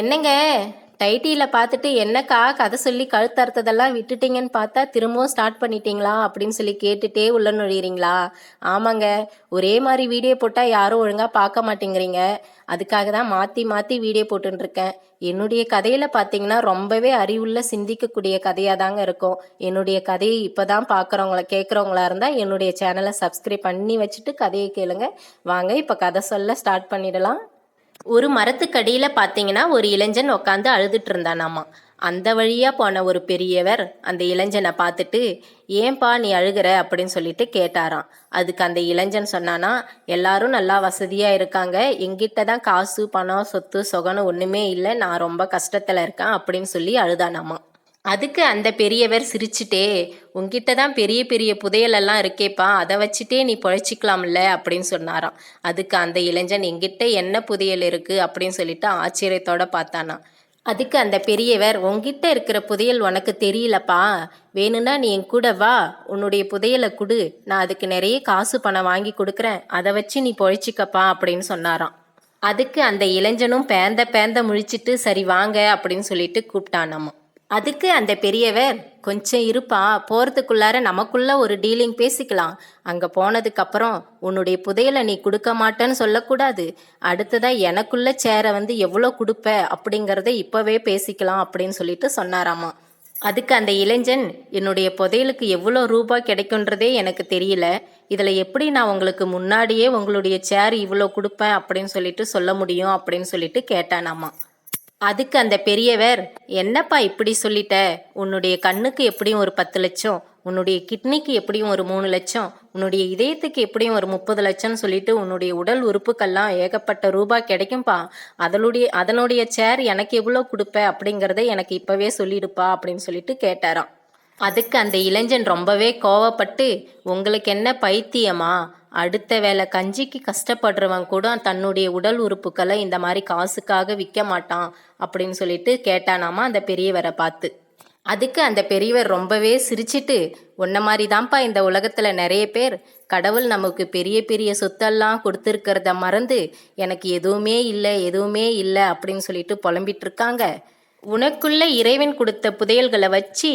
என்னங்க? டைட்டியில் பார்த்துட்டு என்னக்கா கதை சொல்லி கழுத்தறுத்ததெல்லாம் விட்டுட்டீங்கன்னு பார்த்தா திரும்பவும் ஸ்டார்ட் பண்ணிட்டீங்களா? அப்படின்னு சொல்லி கேட்டுட்டே உள்ள நுழையிறீங்களா? ஆமாங்க. ஒரே மாதிரி வீடியோ போட்டால் யாரும் ஒழுங்காக பார்க்க மாட்டேங்கிறீங்க. அதுக்காக தான் மாற்றி மாற்றி வீடியோ போட்டுருக்கேன் என்னுடைய கதையில் பார்த்தீங்கன்னா ரொம்பவே அறிவுள்ள சிந்திக்கக்கூடிய கதையாக தாங்க இருக்கும். என்னுடைய கதையை இப்போ தான் பார்க்குறவங்கள கேட்குறவங்களா இருந்தால் என்னுடைய சேனலை சப்ஸ்கிரைப் பண்ணி வச்சுட்டு கதையை கேளுங்க. வாங்க இப்போ கதை சொல்ல ஸ்டார்ட் பண்ணிடலாம். ஒரு மரத்துக்கடியில் பார்த்தீங்கன்னா ஒரு இளைஞன் உட்காந்து அழுதுட்டு இருந்தானாமா. அந்த வழியாக போன ஒரு பெரியவர் அந்த இளைஞனை பார்த்துட்டு ஏன்பா நீ அழுகிற? அப்படின்னு சொல்லிட்டு கேட்டாராம். அதுக்கு அந்த இளைஞன் சொன்னானா எல்லாரும் நல்லா வசதியாக இருக்காங்க. எங்கிட்ட தான் காசு பணம் சொத்து சொகனம் ஒன்றுமே இல்லை. நான் ரொம்ப கஷ்டத்தில் இருக்கேன். அப்படின்னு சொல்லி அழுதானாமா. அதுக்கு அந்த பெரியவர் சிரிச்சுட்டே உங்ககிட்ட தான் பெரிய பெரிய புதையலெல்லாம் இருக்கேப்பா அதை வச்சுட்டே நீ பொழைச்சிக்கலாம்ல அப்படின்னு சொன்னாராம். அதுக்கு அந்த இளைஞன் என்கிட்ட என்ன புதையல் இருக்குது அப்படின்னு சொல்லிட்டு ஆச்சரியத்தோட பார்த்தானா அதுக்கு அந்த பெரியவர் உங்ககிட்ட இருக்கிற புதையல் உனக்கு தெரியலப்பா வேணும்னா நீ என் கூட வா உன்னுடைய புதையலை கொடு நான் அதுக்கு நிறைய காசு பணம் வாங்கி கொடுக்குறேன் அதை வச்சு நீ பொழைச்சிக்கப்பா அப்படின்னு சொன்னாராம். அதுக்கு அந்த இளைஞனும் பேந்த பேந்த முழிச்சிட்டு சரி வாங்க அப்படின்னு சொல்லிட்டு கூப்பிட்டானாமா அதுக்கு அந்த பெரியவர் கொஞ்சம் இருப்பா போகிறதுக்குள்ளார நமக்குள்ள ஒரு டீலிங் பேசிக்கலாம். அங்கே போனதுக்கப்புறம் உன்னுடைய புதையலை நீ கொடுக்க மாட்டேன்னு சொல்லக்கூடாது. அடுத்ததாக எனக்குள்ள சேரை வந்து எவ்வளோ கொடுப்ப அப்படிங்கிறத இப்போவே பேசிக்கலாம் அப்படின்னு சொல்லிட்டு சொன்னாராமா. அதுக்கு அந்த இளைஞன் என்னுடைய புதையலுக்கு எவ்வளோ ரூபாய் கிடைக்குன்றதே எனக்கு தெரியல. இதில் எப்படி நான் உங்களுக்கு முன்னாடியே உங்களுடைய சேர் இவ்வளோ கொடுப்பேன் அப்படின்னு சொல்லிட்டு சொல்ல முடியும் அப்படின்னு சொல்லிட்டு கேட்டானாமா. அதுக்கு அந்த பெரியவர் என்னப்பா இப்படி சொல்லிட்ட? உன்னுடைய கண்ணுக்கு எப்படியும் ஒரு பத்து லட்சம் உன்னுடைய கிட்னிக்கு எப்படியும் ஒரு மூணு லட்சம் உன்னுடைய இதயத்துக்கு எப்படியும் ஒரு முப்பது லட்சம்னு சொல்லிட்டு உன்னுடைய உடல் உறுப்புக்கெல்லாம் ஏகப்பட்ட ரூபாய் கிடைக்கும்பா. அதனுடைய அதனுடைய சேர் எனக்கு எவ்வளோ கொடுப்ப? அப்படிங்கிறத எனக்கு இப்போவே சொல்லிடுப்பா அப்படின்னு சொல்லிட்டு கேட்டாராம். அதுக்கு அந்த இளைஞன் ரொம்பவே கோவப்பட்டு உங்களுக்கு என்ன பைத்தியமா? அடுத்த வேளை கஞ்சிக்கு கஷ்டப்படுறவன் கூட தன்னுடைய உடல் உறுப்புக்களை இந்த மாதிரி காசுக்காக விற்க மாட்டான் அப்படின்னு சொல்லிட்டு கேட்டானாமா அந்த பெரியவரை பார்த்து. அதுக்கு அந்த பெரியவர் ரொம்பவே சிரிச்சிட்டு உன்ன மாதிரி தான்ப்பா இந்த உலகத்தில் நிறைய பேர். கடவுள் நமக்கு பெரிய பெரிய சொத்தெல்லாம் கொடுத்துருக்கிறத மறந்து எனக்கு எதுவுமே இல்லை எதுவுமே இல்லை அப்படின்னு சொல்லிட்டு புலம்பிட்டு இருக்காங்க. உனக்குள்ள இறைவன் கொடுத்த புதையல்களை வச்சு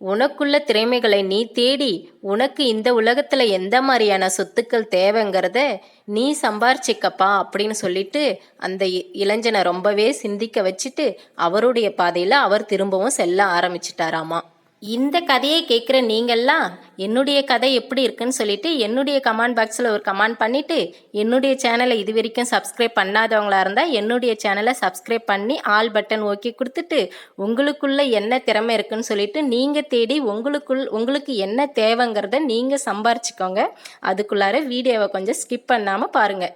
உனக்குள்ள திறமைகளை நீ தேடி உனக்கு இந்த உலகத்துல எந்த மாதிரியான சொத்துக்கள் தேவைங்கிறத நீ சம்பாரிச்சிக்கப்பா அப்படின்னு சொல்லிட்டு அந்த இ- இளைஞனை ரொம்பவே சிந்திக்க வச்சுட்டு அவருடைய பாதையில அவர் திரும்பவும் செல்ல ஆரம்பிச்சிட்டாராமா. இந்த கதையை கேட்குற நீங்கள்லாம் என்னுடைய கதை எப்படி இருக்குன்னு சொல்லிட்டு என்னுடைய கமெண்ட் பாக்ஸில் ஒரு கமெண்ட் பண்ணிவிட்டு என்னுடைய சேனலை இது வரைக்கும் சப்ஸ்கிரைப் பண்ணாதவங்களா இருந்தால் என்னுடைய சேனலை சப்ஸ்கிரைப் பண்ணி ஆல் பட்டன் ஓகே கொடுத்துட்டு உங்களுக்குள்ளே என்ன திறமை இருக்குன்னு சொல்லிட்டு நீங்கள் தேடி உங்களுக்குள் உங்களுக்கு என்ன தேவைங்கிறத நீங்கள் சம்பாரிச்சுக்கோங்க. அதுக்குள்ளார வீடியோவை கொஞ்சம் ஸ்கிப் பண்ணாமல் பாருங்கள்